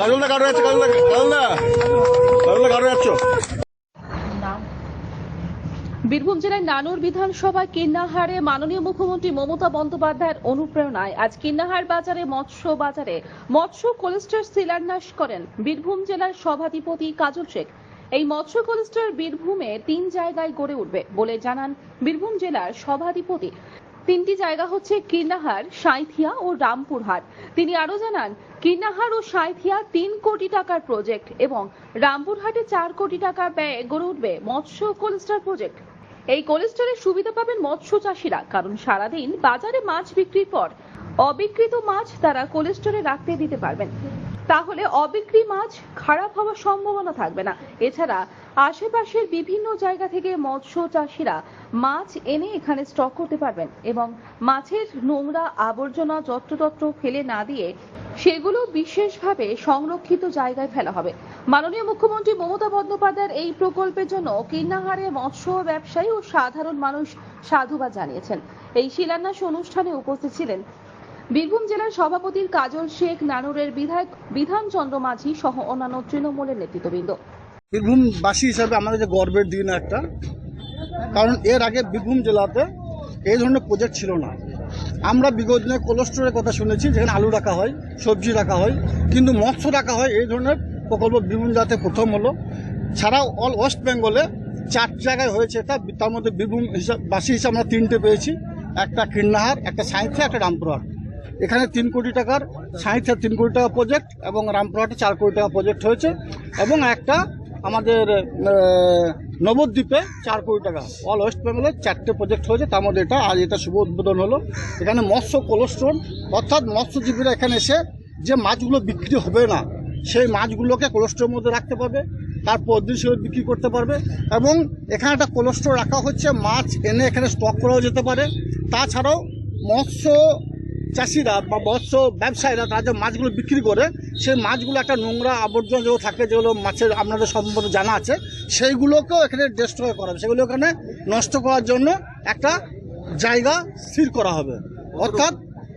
কাজলদা কারও যাচ্ছে কাজলদা কাজলদা কাজলদা কারও যাচ্ছ বীরভূম জেলার নানুর বিধানসভা কিন্নাহারে মাননীয় মুখ্যমন্ত্রী মমতা বন্দ্যোপাধ্যায়ের অনুপ্রেরণায় আজ কিন্নাহার বাজারে মৎস্য বাজারে মৎস্য কোলেস্টার শিলান্যাস করেন বীরভূম জেলার সভাধিপতি কাজল শেখ। এই মৎস্য কোলেস্টার বীরভূমে তিন জায়গায় গড়ে উঠবে বলে জানান বীরভূম জেলার সভাধিপতি। তিনটি জায়গা হচ্ছে কিন্নাহার, সাঁইথিয়া ও রামপুরহাট। তিনি আরও জানান, কিন্নাহার ও সাঁইথিয়া তিন কোটি টাকার প্রজেক্ট এবং রামপুরহাটে চার কোটি টাকা ব্যয়ে গড়ে উঠবে মৎস্য কোলেস্টার প্রজেক্ট। এই কোলেস্টারের সুবিধা পাবেন মৎস্য চাষিরা, কারণ সারাদিন বাজারে মাছ বিক্রির পর অবিকৃত মাছ তারা কোলেস্টারে রাখতে দিতে পারবেন। তাহলে অবিক্রি মাছ খারাপ হওয়ার সম্ভাবনা থাকবে না। এছাড়া আশেপাশের বিভিন্ন জায়গা থেকে মৎস্য চাষিরা মাছ এনে এখানে স্টক করতে পারবেন এবং মাছের নোংরা আবর্জনা যত্রতত্র ফেলে না দিয়ে সেগুলো বিশেষভাবে সংরক্ষিত জায়গায় ফেলা হবে। মাননীয় মুখ্যমন্ত্রী মমতা বন্দ্যোপাধ্যায়ের এই প্রকল্পের জন্য কিন্নাহারে মৎস্য ব্যবসায়ী ও সাধারণ মানুষ সাধুবাদ জানিয়েছেন। এই শিলান্যাস অনুষ্ঠানে উপস্থিত ছিলেন বীরভূম জেলার সভাপতির কাজল শেখ, নানুরের বিধায়ক বিধানচন্দ্র মাঝি সহ অন্যান্য তৃণমূলের নেতৃত্ববৃন্দ। বীরভূমবাসী হিসাবে আমাদের যে গর্বের দিন একটা। কারণ এর আগে বীরভূম জেলাতে এই ধরনের প্রজেক্ট ছিল না। আমরা বিগত দিনে কোলেস্টোরের কথা শুনেছি, যেখানে আলু রাখা হয়, সবজি রাখা হয়, কিন্তু মৎস্য রাখা হয়, এই ধরনের প্রকল্প বীরভূম জেলাতে প্রথম হলো। ছাড়াও অল ওয়েস্ট বেঙ্গলে চার জায়গায় হয়েছে এটা। তার মধ্যে বীরভূম হিসাব বাসী হিসাবে আমরা তিনটে পেয়েছি। একটা কিন্নাহার একটা সাঁইথিয়া, একটা রামপুরহাট। এখানে তিন কোটি টাকার সাঁইথিয়া তিন কোটি টাকা প্রজেক্ট এবং রামপুরহাটে চার কোটি টাকা প্রজেক্ট হয়েছে। এবং একটা আমাদের নবদ্বীপে চার কোটি টাকা। অল ওয়েস্ট বেঙ্গলে চারটে প্রজেক্ট হয়েছে, তার মধ্যে এটা, আজ এটা শুভ উদ্বোধন হলো। এখানে মৎস্য কোলেস্ট্রল, অর্থাৎ মৎস্যজীবীরা এখানে এসে যে মাছগুলো বিক্রি হবে না, সেই মাছগুলোকে কোলেস্ট্রলের মধ্যে রাখতে পারবে তারপর দিন সেগুলো বিক্রি করতে পারবে এবং এখানে একটা কোলেস্ট্রল রাখা হচ্ছে, মাছ এনে এখানে স্টক করাও যেতে পারে। তাছাড়াও মৎস্য চাষিরা বা মৎস্য ব্যবসায়ীরা তারা যে মাছগুলো বিক্রি করে, সেই মাছগুলো একটা নোংরা আবর্জনা যেগুলো থাকে, যেগুলো মাছের আপনাদের সম্পর্কে জানা আছে, সেইগুলোকেও এখানে ডেস্ট্রয় করা হবে। সেগুলো এখানে নষ্ট করার জন্য একটা জায়গা স্থির করা হবে। অর্থাৎ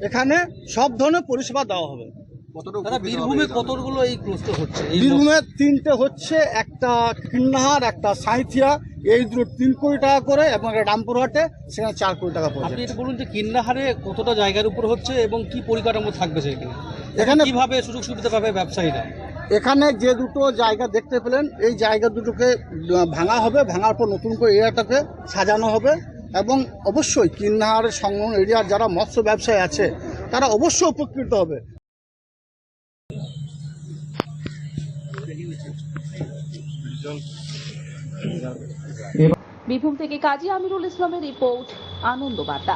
এখানে সব ধরনের পরিষেবা দেওয়া হবে। বীরভূমে কতগুলো এই হচ্ছে? বীরভূমে তিনটে হচ্ছে একটা কিন্নাহার একটা সাঁইথিয়া এই দুটো তিন কোটি টাকা করে এবং একটা রামপুরহাটে সেখানে চার কোটি টাকা আপনি এটা বলুন যে কিন্নাহারে কতটা জায়গার উপর হচ্ছে এবং কি পরিকাঠামো থাকবে সেখানে? এখানে কীভাবে সুযোগ সুবিধা পাবে ব্যবসায়ীরা? এখানে যে দুটো জায়গা দেখতে পেলেন এই জায়গা দুটোকে ভাঙা হবে ভাঙার পর নতুন করে এরিয়াটাকে সাজানো হবে এবং অবশ্যই কিন্নাহারের সংলগ্ন এরিয়ার যারা মৎস্য ব্যবসায়ী আছে তারা অবশ্যই উপকৃত হবে। বীরভূম থেকে কাজী আমিরুল ইসলামের রিপোর্ট আনন্দ বার্তা